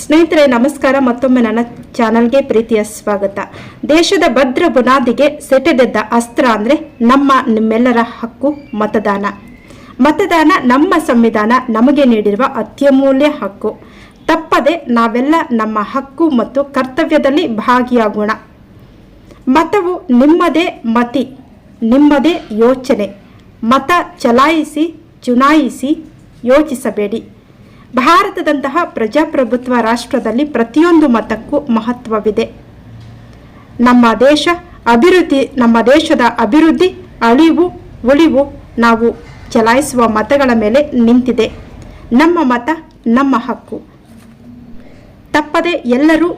ಸ್ನೇಹಿತರೆ, ನಮಸ್ಕಾರ. ಮತ್ತೊಮ್ಮೆ ನನ್ನ ಚಾನಲ್ಗೆ ಪ್ರೀತಿಯ ಸ್ವಾಗತ. ದೇಶದ ಭದ್ರ ಬುನಾದಿಗೆ ಸೆಟೆದೆದ್ದ ಅಸ್ತ್ರ ಅಂದ್ರೆ ನಮ್ಮ, ನಿಮ್ಮೆಲ್ಲರ ಹಕ್ಕು, ಮತದಾನ. ಮತದಾನ ನಮ್ಮ ಸಂವಿಧಾನ ನಮಗೆ ನೀಡಿರುವ ಅತ್ಯಮೂಲ್ಯ ಹಕ್ಕು. ತಪ್ಪದೆ ನಾವೆಲ್ಲ ನಮ್ಮ ಹಕ್ಕು ಮತ್ತು ಕರ್ತವ್ಯದಲ್ಲಿ ಭಾಗಿಯಾಗೋಣ. ಮತವು ನಿಮ್ಮದೇ ಮತಿ, ನಿಮ್ಮದೇ ಯೋಚನೆ. ಮತ ಚಲಾಯಿಸಿ, ಚುನಾಯಿಸಿ ಯೋಚಿಸಬೇಡಿ. ಭಾರತದಂತಹ ಪ್ರಜಾಪ್ರಭುತ್ವ ರಾಷ್ಟ್ರದಲ್ಲಿ ಪ್ರತಿಯೊಂದು ಮತಕ್ಕೂ ಮಹತ್ವವಿದೆ. ನಮ್ಮ ದೇಶ ಅಭಿವೃದ್ಧಿ, ನಮ್ಮ ದೇಶದ ಅಭಿವೃದ್ಧಿ, ಅಳಿವು, ಉಳಿವು ನಾವು ಚಲಾಯಿಸುವ ಮತಗಳ ಮೇಲೆ ನಿಂತಿದೆ. ನಮ್ಮ ಮತ ನಮ್ಮ ಹಕ್ಕು. ತಪ್ಪದೆ ಎಲ್ಲರೂ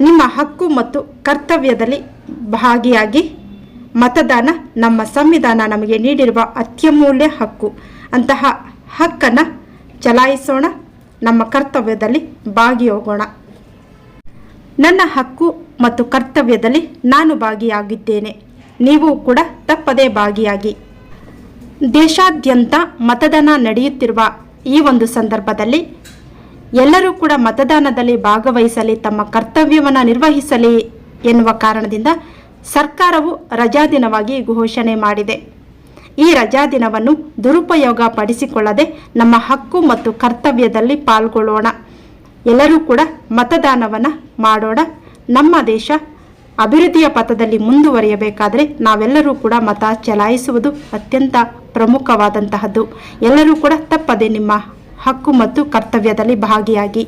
ನಿಮ್ಮ ಹಕ್ಕು ಮತ್ತು ಕರ್ತವ್ಯದಲ್ಲಿ ಭಾಗಿಯಾಗಿ ಮತದಾನ ನಮ್ಮ ಸಂವಿಧಾನ ನಮಗೆ ನೀಡಿರುವ ಅತ್ಯಮೂಲ್ಯ ಹಕ್ಕು. ಅಂತಹ ಹಕ್ಕನ್ನು ಚಲಾಯಿಸೋಣ. ನಮ್ಮ ಕರ್ತವ್ಯದಲ್ಲಿ ಭಾಗಿಯೋಗೋಣ. ನನ್ನ ಹಕ್ಕು ಮತ್ತು ಕರ್ತವ್ಯದಲ್ಲಿ ನಾನು ಭಾಗಿಯಾಗಿದ್ದೇನೆ. ನೀವು ಕೂಡ ತಪ್ಪದೇ ಭಾಗಿಯಾಗಿ. ದೇಶಾದ್ಯಂತ ಮತದಾನ ನಡೆಯುತ್ತಿರುವ ಈ ಒಂದು ಸಂದರ್ಭದಲ್ಲಿ ಎಲ್ಲರೂ ಕೂಡ ಮತದಾನದಲ್ಲಿ ಭಾಗವಹಿಸಲಿ, ತಮ್ಮ ಕರ್ತವ್ಯವನ್ನು ನಿರ್ವಹಿಸಲಿ ಎನ್ನುವ ಕಾರಣದಿಂದ ಸರ್ಕಾರವು ರಜಾದಿನವಾಗಿ ಘೋಷಣೆ ಮಾಡಿದೆ. ಈ ರಜಾದಿನವನ್ನು ದುರುಪಯೋಗ ಪಡಿಸಿಕೊಳ್ಳದೆ ನಮ್ಮ ಹಕ್ಕು ಮತ್ತು ಕರ್ತವ್ಯದಲ್ಲಿ ಪಾಲ್ಗೊಳ್ಳೋಣ. ಎಲ್ಲರೂ ಕೂಡ ಮತದಾನವನ್ನು ಮಾಡೋಣ. ನಮ್ಮ ದೇಶ ಅಭಿವೃದ್ಧಿಯ ಪಥದಲ್ಲಿ ಮುಂದುವರಿಯಬೇಕಾದರೆ ನಾವೆಲ್ಲರೂ ಕೂಡ ಮತ ಚಲಾಯಿಸುವುದು ಅತ್ಯಂತ ಪ್ರಮುಖವಾದಂತಹದ್ದು. ಎಲ್ಲರೂ ಕೂಡ ತಪ್ಪದೆ ನಿಮ್ಮ ಹಕ್ಕು ಮತ್ತು ಕರ್ತವ್ಯದಲ್ಲಿ ಭಾಗಿಯಾಗಿ.